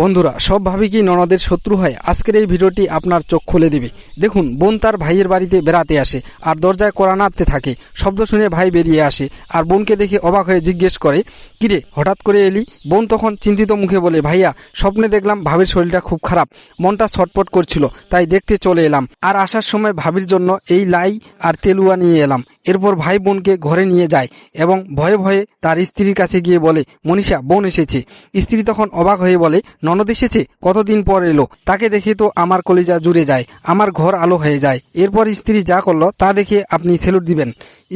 বন্ধুরা, সব ভাবি কি ননদের শত্রু হয়? আজকের এই ভিডিওটি আপনার চোখ খুলে দিবে। দেখুন, বোন তার ভাইয়ের বাড়িতে বেড়াতে আসে আর দরজায় কড়া নাড়তে থাকে। শব্দ শুনে ভাই বেরিয়ে আসে আর বোনকে দেখে অবাক হয়ে জিজ্ঞেস করে, কিরে, হঠাৎ করে এলি? বোন তখন চিন্তিত মুখে বলে, ভাইয়া, স্বপ্নে দেখলাম ভাবির শরীরটা খুব খারাপ, মনটা ছটপট করছিল, তাই দেখতে চলে এলাম। আর আসার সময় ভাবির জন্য এই লাই আর তেলুয়া নিয়ে এলাম। এরপর ভাই বোনকে ঘরে নিয়ে যায় এবং ভয়ে ভয়ে তার স্ত্রীর কাছে গিয়ে বলে, মনীষা, বোন এসেছে। স্ত্রী তখন অবাক হয়ে বলে, ননদ এসেছে? কতদিন পর এলো? তাকে দেখে তো আমার কলিজা জুড়ে যায়, আমার ঘর আলো হয়ে যায়। এরপর স্ত্রী যা করল, তা দেখে আপনি সেলুট দিবেন।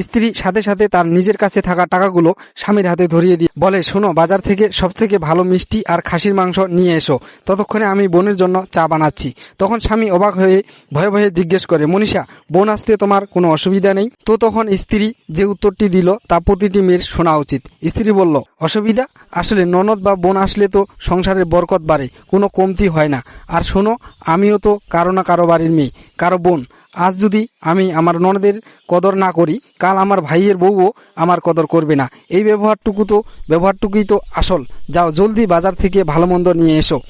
স্ত্রী সাথে সাথে তার নিজের কাছে থাকা টাকাগুলো স্বামীর হাতে ধরিয়ে দিয়ে বলে, শোনো, বাজার থেকে সব থেকে ভালো মিষ্টি আর খাসির মাংস নিয়ে এসো। ততক্ষণে আমি বোনের জন্য চা বানাচ্ছি। তখন স্বামী অবাক হয়ে ভয়ে ভয়ে জিজ্ঞেস করে, মনীষা, বোন আসতে তোমার কোনো অসুবিধা নেই? তো তখন স্ত্রী যে উত্তরটি দিল তা প্রতিটি মেয়ের শোনা উচিত। স্ত্রী বলল, অসুবিধা? আসলে ননদ বা বোন আসলে তো সংসারের বরকত বাড়ে, কোনো কমতি হয় না। আর শোনো, আমিও তো কারও না কারও বাড়ির মেয়ে, কারও বোন। আজ যদি আমি আমার ননদের কদর না করি, কাল আমার ভাইয়ের বউও আমার কদর করবে না। এই ব্যবহারটুকু তো, ব্যবহারটুকুই তো আসল। যাও জলদি বাজার থেকে ভালো মন্দ নিয়ে এসো।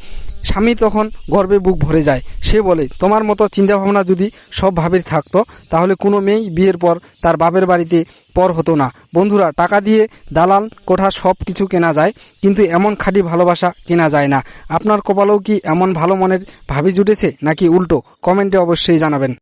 স্বামী তখন গর্বে বুক ভরে যায়। সে বলে, তোমার মতো চিন্তাভাবনা যদি সব ভাবের থাকতো, তাহলে কোনো মেয়েই বিয়ের পর তার বাপের বাড়িতে পর হতো না। বন্ধুরা, টাকা দিয়ে দালাল কোঠা সব কিছু কেনা যায়, কিন্তু এমন খাঁটি ভালোবাসা কেনা যায় না। আপনার কপালেও কি এমন ভালো মনের ভাবি জুটেছে, নাকি উল্টো? কমেন্টে অবশ্যই জানাবেন।